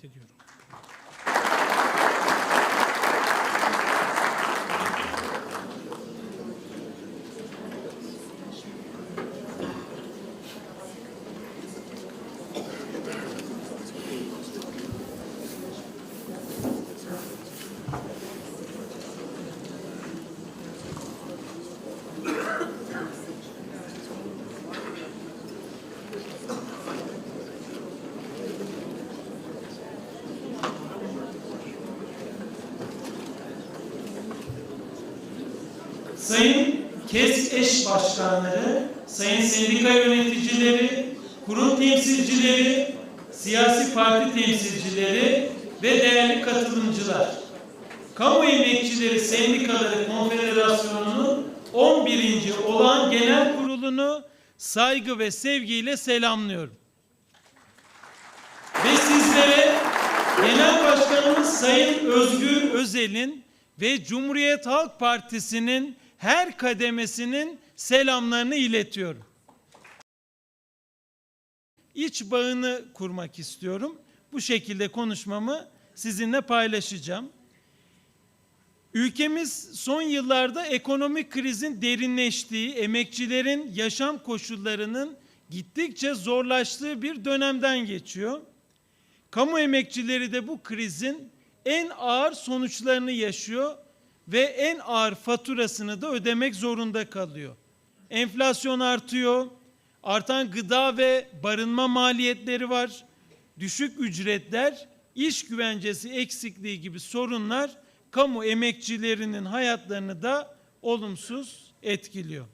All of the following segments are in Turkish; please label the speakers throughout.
Speaker 1: davet ediyorum. Sayın KES eş başkanları, sayın sendika yöneticileri, kurum temsilcileri, siyasi parti temsilcileri ve değerli katılımcılar. Kamu Emekçileri Sendikaları Konfederasyonu'nun 11. olağan genel kurulunu saygı ve sevgiyle selamlıyorum. Ve sizlere Genel Başkanımız Sayın Özgür Özel'in ve Cumhuriyet Halk Partisi'nin her kademesinin selamlarını iletiyorum. İç bağını kurmak istiyorum. Bu şekilde konuşmamı sizinle paylaşacağım. Ülkemiz son yıllarda ekonomik krizin derinleştiği, emekçilerin yaşam koşullarının gittikçe zorlaştığı bir dönemden geçiyor. Kamu emekçileri de bu krizin en ağır sonuçlarını yaşıyor ve en ağır faturasını da ödemek zorunda kalıyor. Enflasyon artıyor, artan gıda ve barınma maliyetleri var, düşük ücretler, iş güvencesi eksikliği gibi sorunlar kamu emekçilerinin hayatlarını da olumsuz etkiliyor.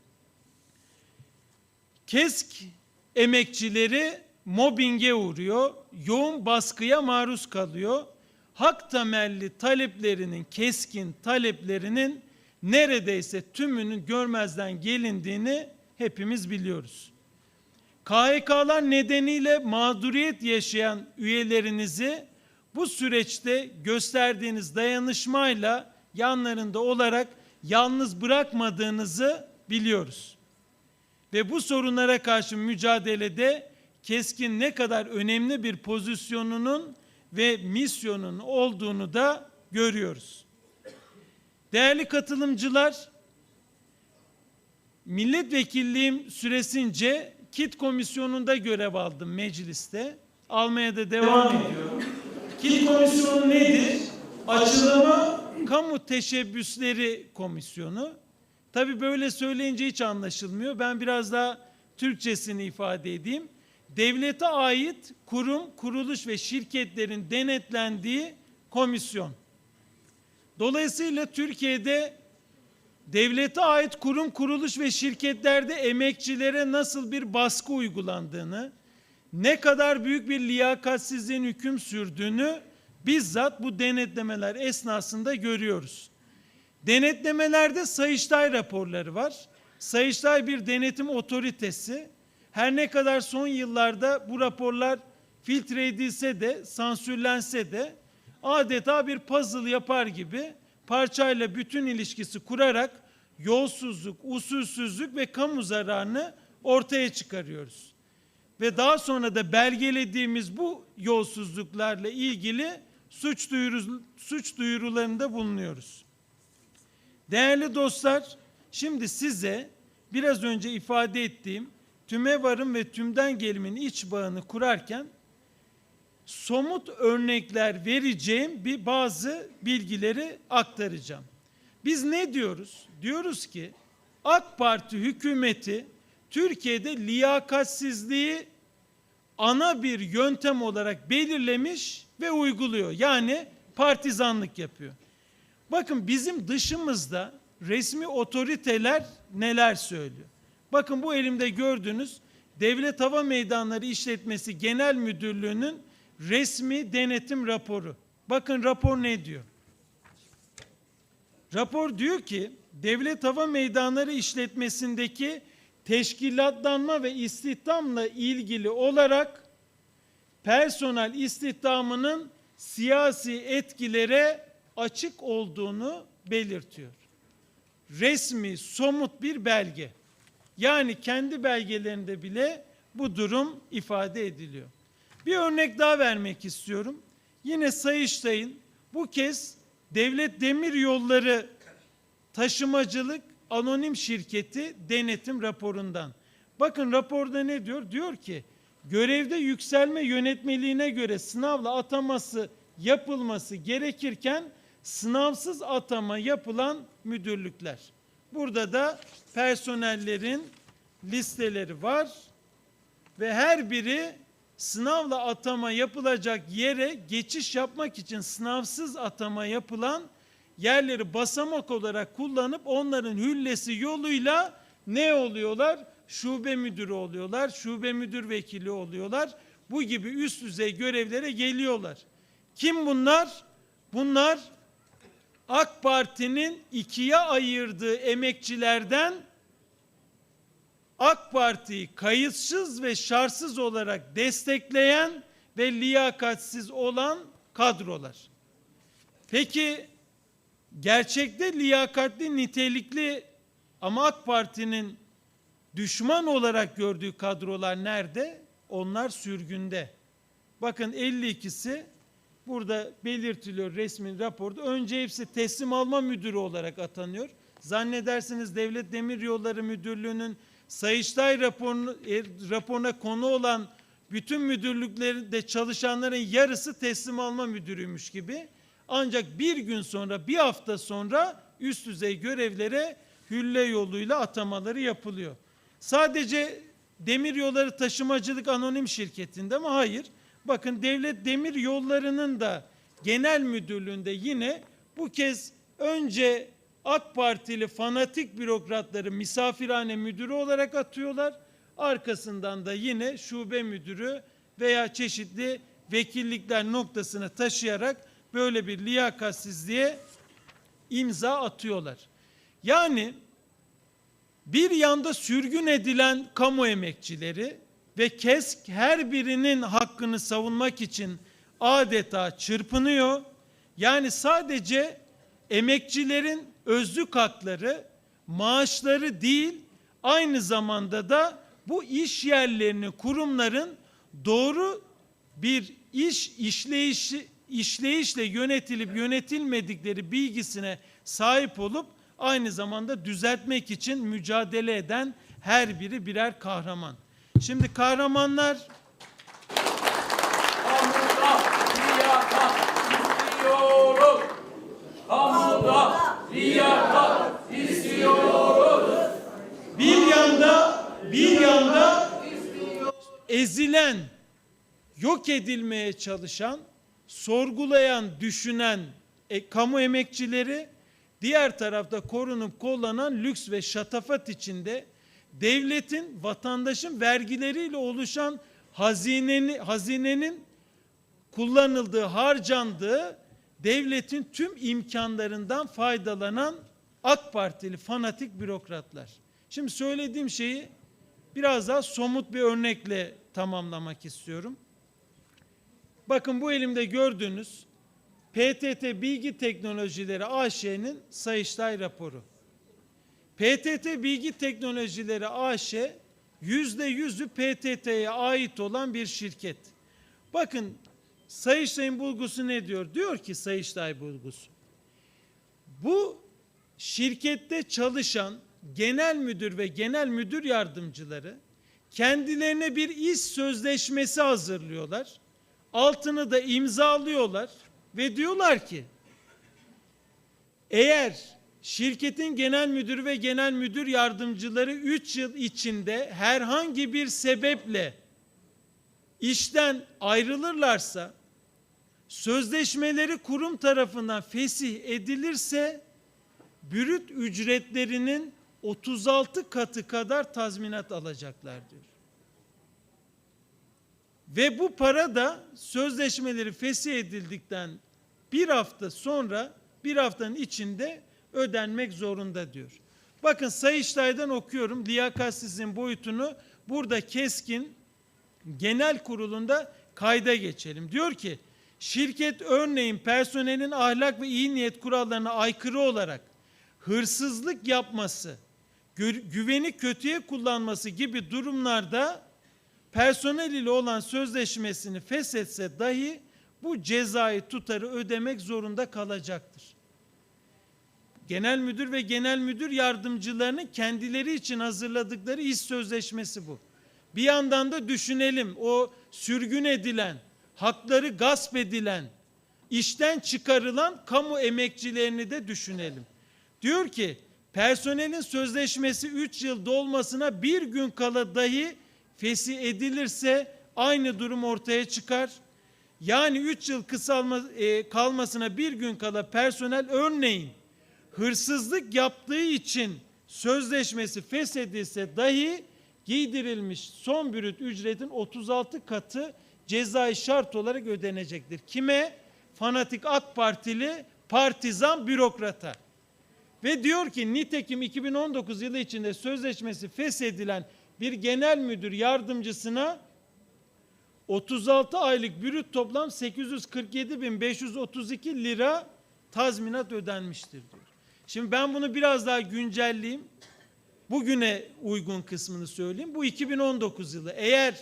Speaker 1: KESK emekçileri mobbinge uğruyor, yoğun baskıya maruz kalıyor. Hak temelli taleplerinin, keskin taleplerinin neredeyse tümünün görmezden gelindiğini hepimiz biliyoruz. KHK'lar nedeniyle mağduriyet yaşayan üyelerinizi bu süreçte gösterdiğiniz dayanışmayla yanlarında olarak yalnız bırakmadığınızı biliyoruz. Ve bu sorunlara karşı mücadelede keskin ne kadar önemli bir pozisyonunun ve misyonun olduğunu da görüyoruz. Değerli katılımcılar, milletvekilliğim süresince KİT komisyonunda görev aldım mecliste. Almaya da devam ediyorum. KİT komisyonu nedir? Açılımı Kamu Teşebbüsleri Komisyonu. Tabi böyle söyleyince hiç anlaşılmıyor. Ben biraz daha Türkçesini ifade edeyim. Devlete ait kurum, kuruluş ve şirketlerin denetlendiği komisyon. Dolayısıyla Türkiye'de devlete ait kurum, kuruluş ve şirketlerde emekçilere nasıl bir baskı uygulandığını, ne kadar büyük bir liyakatsizliğin hüküm sürdüğünü bizzat bu denetlemeler esnasında görüyoruz. Denetlemelerde Sayıştay raporları var. Sayıştay bir denetim otoritesi. Her ne kadar son yıllarda bu raporlar filtre edilse de, sansürlense de adeta bir puzzle yapar gibi parçayla bütün ilişkisi kurarak yolsuzluk, usulsüzlük ve kamu zararını ortaya çıkarıyoruz. Ve daha sonra da belgelediğimiz bu yolsuzluklarla ilgili suç, duyuru, suç duyurularında bulunuyoruz. Değerli dostlar, şimdi size biraz önce ifade ettiğim tüme varım ve tümden gelimin iç bağını kurarken somut örnekler vereceğim bir bazı bilgileri aktaracağım. Biz ne diyoruz? Diyoruz ki AK Parti hükümeti Türkiye'de liyakatsizliği ana bir yöntem olarak belirlemiş ve uyguluyor. Yani partizanlık yapıyor. Bakın bizim dışımızda resmi otoriteler neler söylüyor? Bakın bu elimde gördüğünüz Devlet Hava Meydanları İşletmesi Genel Müdürlüğü'nün resmi denetim raporu. Bakın rapor ne diyor? Rapor diyor ki Devlet Hava Meydanları işletmesindeki teşkilatlanma ve istihdamla ilgili olarak personel istihdamının siyasi etkilere açık olduğunu belirtiyor. Resmi, somut bir belge. Yani kendi belgelerinde bile bu durum ifade ediliyor. Bir örnek daha vermek istiyorum. yine Sayıştay'ın bu kez Devlet Demir Yolları Taşımacılık Anonim Şirketi denetim raporundan. Bakın raporda ne diyor? Diyor ki görevde yükselme yönetmeliğine göre sınavla ataması yapılması gerekirken sınavsız atama yapılan müdürlükler. Burada da personellerin listeleri var ve her biri sınavla atama yapılacak yere geçiş yapmak için sınavsız atama yapılan yerleri basamak olarak kullanıp onların hüllesi yoluyla ne oluyorlar? Şube müdürü oluyorlar, şube müdür vekili oluyorlar. Bu gibi üst düzey görevlere geliyorlar. Kim bunlar? Bunlar AK Parti'nin ikiye ayırdığı emekçilerden AK Parti'yi kayıtsız ve şartsız olarak destekleyen ve liyakatsiz olan kadrolar. Peki gerçekte liyakatli, nitelikli ama AK Parti'nin düşman olarak gördüğü kadrolar nerede? Onlar sürgünde. Bakın 52'si burada belirtiliyor resmi raporda. Önce hepsi teslim alma müdürü olarak atanıyor. Zannedersiniz Devlet Demiryolları Müdürlüğü'nün Sayıştay raporunu, e, raporuna konu olan bütün müdürlüklerinde çalışanların yarısı teslim alma müdürüymüş gibi. Ancak bir gün sonra, bir hafta sonra üst düzey görevlere hülle yoluyla atamaları yapılıyor. Sadece demir yolları taşımacılık anonim şirketinde mi? Hayır. Bakın devlet demir yollarının da genel müdürlüğünde yine bu kez önce AK Partili fanatik bürokratları misafirhane müdürü olarak atıyorlar. Arkasından da yine şube müdürü veya çeşitli vekillikler noktasına taşıyarak böyle bir liyakatsizliğe imza atıyorlar. Yani bir yanda sürgün edilen kamu emekçileri ve KESK her birinin hakkını savunmak için adeta çırpınıyor. Yani sadece emekçilerin özlük hakları, maaşları değil, aynı zamanda da bu iş yerlerini, kurumların doğru bir iş işleyişi işleyişle yönetilip yönetilmedikleri bilgisine sahip olup aynı zamanda düzeltmek için mücadele eden her biri birer kahraman. Şimdi kahramanlar
Speaker 2: Kamuda liyakat istiyoruz. Kamuda liyakat istiyoruz.
Speaker 1: bir yanda bir yanda ezilen, yok edilmeye çalışan, sorgulayan, düşünen e, kamu emekçileri diğer tarafta korunup kollanan lüks ve şatafat içinde devletin, vatandaşın vergileriyle oluşan hazinenin, hazinenin kullanıldığı, harcandığı devletin tüm imkanlarından faydalanan AK Partili fanatik bürokratlar. Şimdi söylediğim şeyi biraz daha somut bir örnekle tamamlamak istiyorum. Bakın bu elimde gördüğünüz PTT Bilgi Teknolojileri AŞ'nin Sayıştay raporu. PTT Bilgi Teknolojileri AŞ yüzde yüzü PTT'ye ait olan bir şirket. Bakın Sayıştay'ın bulgusu ne diyor? Diyor ki Sayıştay bulgusu. Bu şirkette çalışan genel müdür ve genel müdür yardımcıları kendilerine bir iş sözleşmesi hazırlıyorlar. Altını da imzalıyorlar ve diyorlar ki eğer şirketin genel müdürü ve genel müdür yardımcıları 3 yıl içinde herhangi bir sebeple işten ayrılırlarsa sözleşmeleri kurum tarafından fesih edilirse bürüt ücretlerinin 36 katı kadar tazminat alacaklar diyor. Ve bu para da sözleşmeleri fesih edildikten bir hafta sonra bir haftanın içinde ödenmek zorunda diyor. Bakın Sayıştay'dan okuyorum liyakatsizliğin boyutunu burada keskin genel kurulunda kayda geçelim. Diyor ki şirket örneğin personelin ahlak ve iyi niyet kurallarına aykırı olarak hırsızlık yapması, gü- güveni kötüye kullanması gibi durumlarda personel ile olan sözleşmesini feshetse dahi bu cezai tutarı ödemek zorunda kalacaktır. Genel müdür ve genel müdür yardımcılarının kendileri için hazırladıkları iş sözleşmesi bu. Bir yandan da düşünelim o sürgün edilen, hakları gasp edilen, işten çıkarılan kamu emekçilerini de düşünelim. Diyor ki personelin sözleşmesi 3 yıl dolmasına bir gün kala dahi fesih edilirse aynı durum ortaya çıkar. Yani 3 yıl kısalma, e, kalmasına bir gün kala personel örneğin hırsızlık yaptığı için sözleşmesi feshedilse dahi giydirilmiş son bürüt ücretin 36 katı cezai şart olarak ödenecektir. Kime? Fanatik AK Partili partizan bürokrata. Ve diyor ki nitekim 2019 yılı içinde sözleşmesi feshedilen bir genel müdür yardımcısına 36 aylık brüt toplam 847.532 lira tazminat ödenmiştir diyor. Şimdi ben bunu biraz daha güncelleyeyim. Bugüne uygun kısmını söyleyeyim. Bu 2019 yılı. Eğer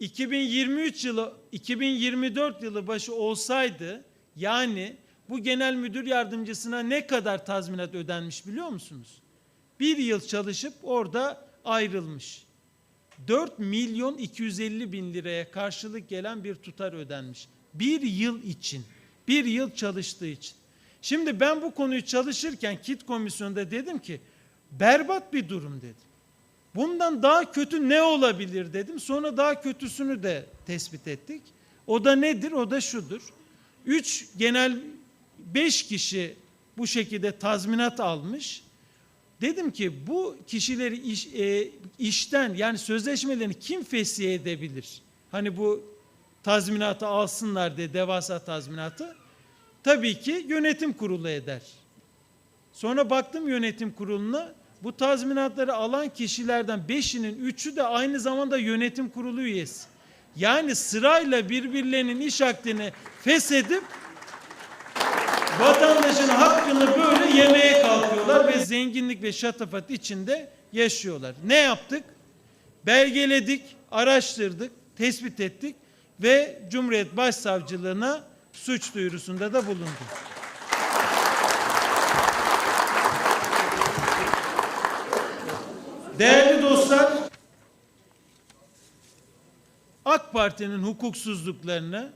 Speaker 1: 2023 yılı 2024 yılı başı olsaydı yani bu genel müdür yardımcısına ne kadar tazminat ödenmiş biliyor musunuz? Bir yıl çalışıp orada ayrılmış. 4 milyon 250 bin liraya karşılık gelen bir tutar ödenmiş. Bir yıl için. Bir yıl çalıştığı için. Şimdi ben bu konuyu çalışırken KİT komisyonunda dedim ki berbat bir durum dedim. Bundan daha kötü ne olabilir dedim. Sonra daha kötüsünü de tespit ettik. O da nedir? O da şudur. Üç genel beş kişi bu şekilde tazminat almış. Dedim ki bu kişileri iş, e, işten yani sözleşmelerini kim fesih edebilir? Hani bu tazminatı alsınlar diye devasa tazminatı. Tabii ki yönetim kurulu eder. Sonra baktım yönetim kuruluna bu tazminatları alan kişilerden beşinin üçü de aynı zamanda yönetim kurulu üyesi. Yani sırayla birbirlerinin iş akdini feshedip vatandaşın hakkını böyle yemeye kalkıyorlar ve zenginlik ve şatafat içinde yaşıyorlar. Ne yaptık? Belgeledik, araştırdık, tespit ettik ve Cumhuriyet Başsavcılığına suç duyurusunda da bulunduk. Değerli dostlar, AK Parti'nin hukuksuzluklarını,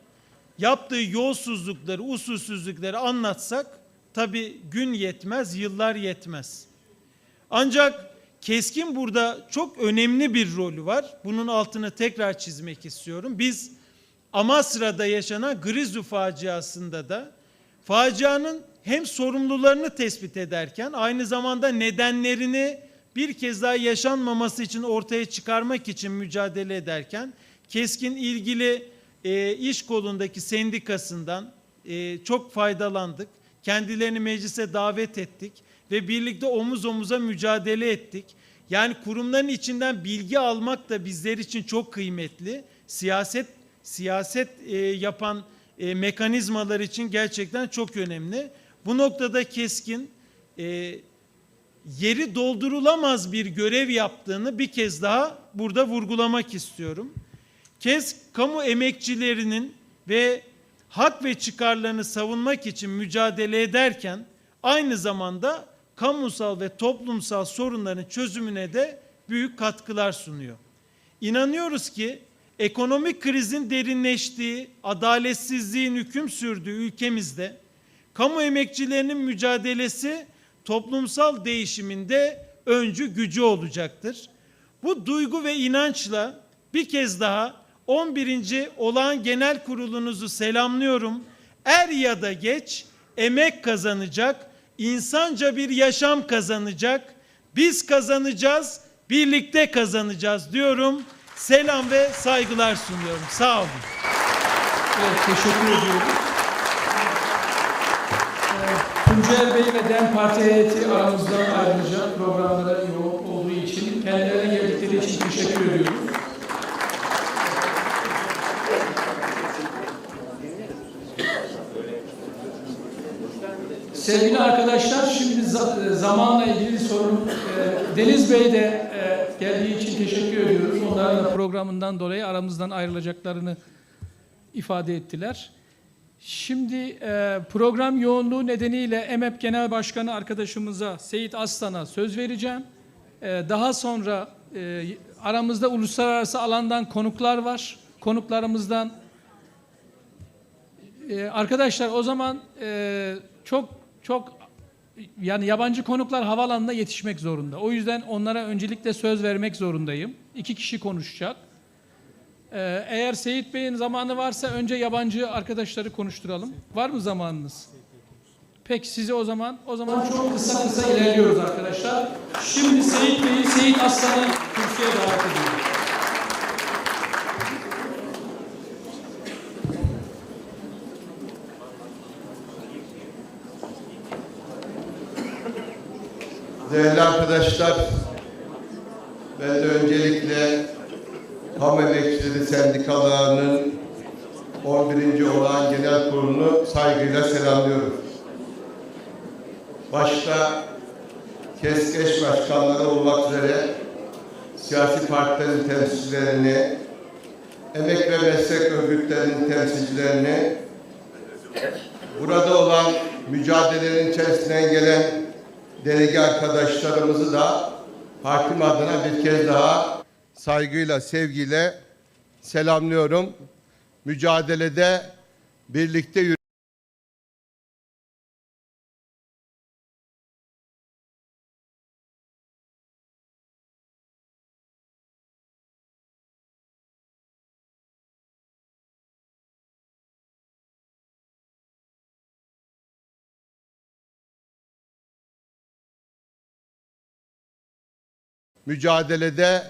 Speaker 1: yaptığı yolsuzlukları, usulsüzlükleri anlatsak tabi gün yetmez, yıllar yetmez. Ancak Keskin burada çok önemli bir rolü var. Bunun altını tekrar çizmek istiyorum. Biz Amasra'da yaşanan Grizu faciasında da facianın hem sorumlularını tespit ederken aynı zamanda nedenlerini bir kez daha yaşanmaması için ortaya çıkarmak için mücadele ederken Keskin ilgili e, iş kolundaki sendikasından e, çok faydalandık. Kendilerini meclise davet ettik ve birlikte omuz omuza mücadele ettik. Yani kurumların içinden bilgi almak da bizler için çok kıymetli. Siyaset siyaset e, yapan e, mekanizmalar için gerçekten çok önemli. Bu noktada keskin e, yeri doldurulamaz bir görev yaptığını bir kez daha burada vurgulamak istiyorum. Kez kamu emekçilerinin ve hak ve çıkarlarını savunmak için mücadele ederken aynı zamanda kamusal ve toplumsal sorunların çözümüne de büyük katkılar sunuyor. İnanıyoruz ki ekonomik krizin derinleştiği, adaletsizliğin hüküm sürdüğü ülkemizde kamu emekçilerinin mücadelesi toplumsal değişiminde öncü gücü olacaktır. Bu duygu ve inançla bir kez daha 11. olağan genel kurulunuzu selamlıyorum. Er ya da geç emek kazanacak, insanca bir yaşam kazanacak. Biz kazanacağız, birlikte kazanacağız diyorum. Selam ve saygılar sunuyorum. Sağ olun.
Speaker 3: Evet, teşekkür ediyoruz. Ee, Tuncel Bey ve DEM Parti heyeti aramızdan ayrılacak programlara yoğun olduğu için kendilerine geldikleri için teşekkür ediyoruz. Sevgili arkadaşlar, şimdi za- zamanla ilgili sorun e, Deniz Bey de e, geldiği için teşekkür ediyoruz. Onların da programından dolayı aramızdan ayrılacaklarını ifade ettiler. Şimdi e, program yoğunluğu nedeniyle EMEP Genel Başkanı arkadaşımıza Seyit Aslan'a söz vereceğim. E, daha sonra e, aramızda uluslararası alandan konuklar var. Konuklarımızdan e, arkadaşlar o zaman e, çok çok yani yabancı konuklar havalanına yetişmek zorunda. O yüzden onlara öncelikle söz vermek zorundayım. İki kişi konuşacak. Ee, eğer Seyit Bey'in zamanı varsa önce yabancı arkadaşları konuşturalım. Var mı zamanınız? Peki sizi o zaman o zaman çok kısa kısa ilerliyoruz arkadaşlar. Şimdi Seyit Bey'i Seyit Aslan'ı kürsüye davet ediyorum.
Speaker 4: Değerli arkadaşlar, ben de öncelikle Kamu Emekçileri Sendikalarının 11. olan genel kurulunu saygıyla selamlıyorum. Başta keskeş başkanları olmak üzere siyasi partilerin temsilcilerini, emek ve meslek örgütlerinin temsilcilerini, burada olan mücadelelerin içerisinden gelen delege arkadaşlarımızı da partim adına bir kez daha saygıyla, sevgiyle selamlıyorum. Mücadelede birlikte yürü mücadelede